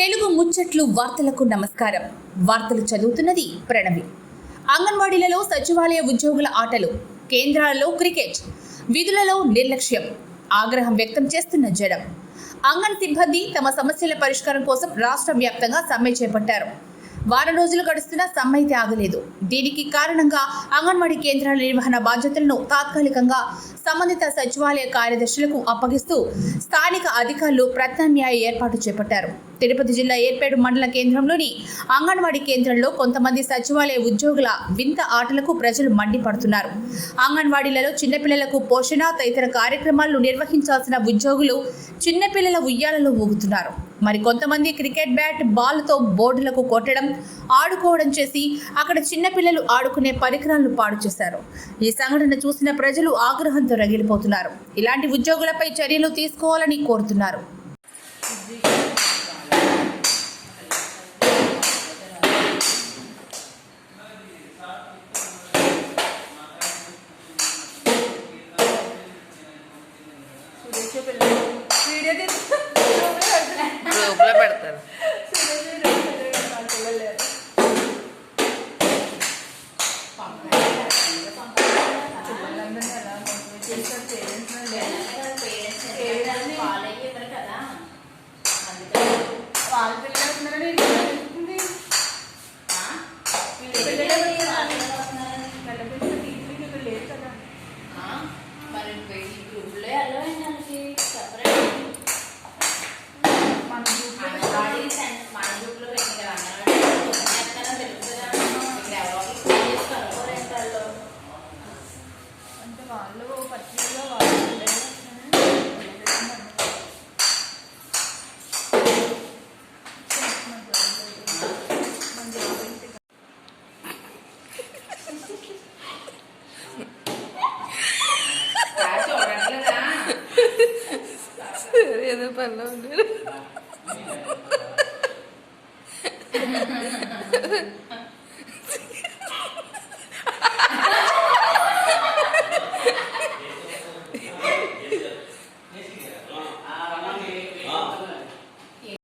తెలుగు ముచ్చట్లు వార్తలకు నమస్కారం. వార్తలు చదువుతున్నది ప్రణవి. అంగన్వాడీలలో సచివాలయ ఉద్యోగుల ఆటలు కేంద్రాలలో క్రికెట్ విధులలో నిర్లక్ష్యం ఆగ్రహం వ్యక్తం చేస్తున్న జనం. అంగన్ సిబ్బంది తమ సమస్యల పరిష్కారం కోసం రాష్ట్ర వ్యాప్తంగా సమ్మె చేపట్టారు. వారం రోజులు గడుస్తున్నా సమ్మె అయితే ఆగలేదు దీనికి కారణంగా అంగన్వాడీ కేంద్రాల నిర్వహణ బాధ్యతలను తాత్కాలికంగా సంబంధిత సచివాలయ కార్యదర్శులకు అప్పగిస్తూ స్థానిక అధికారులు ప్రత్యామ్నాయ ఏర్పాటు చేపట్టారు. తిరుపతి జిల్లా ఏర్పేడు మండల కేంద్రంలోని అంగన్వాడీ కేంద్రంలో కొంతమంది సచివాలయ ఉద్యోగుల వింత ఆటలకు ప్రజలు మండిపడుతున్నారు. అంగన్వాడీలలో చిన్నపిల్లలకు పోషణ తదితర కార్యక్రమాలు నిర్వహించాల్సిన ఉద్యోగులు చిన్నపిల్లల ఉయ్యాలలో ఊగుతున్నారు. మరి కొంతమంది క్రికెట్ బ్యాట్ బాల్తో బోర్డులకు కొట్టడం ఆడుకోవడం చేసి అక్కడ చిన్నపిల్లలు ఆడుకునే పరికరాలను పాడు చేశారు. ఈ సంఘటన చూసిన ప్రజలు ఆగ్రహంతో రగిలిపోతున్నారు. ఇలాంటి ఉద్యోగులపై చర్యలు తీసుకోవాలని కోరుతున్నారు. వీడియో పెడతా. గ్రూప్లో పెడతారు వాళ్ళ పిల్లలు ഒരു പത്ത് കിലോ വാങ്ങിയിട്ടുണ്ട് ചെറിയത് പല്ലുണ്ട് Ha ha ha.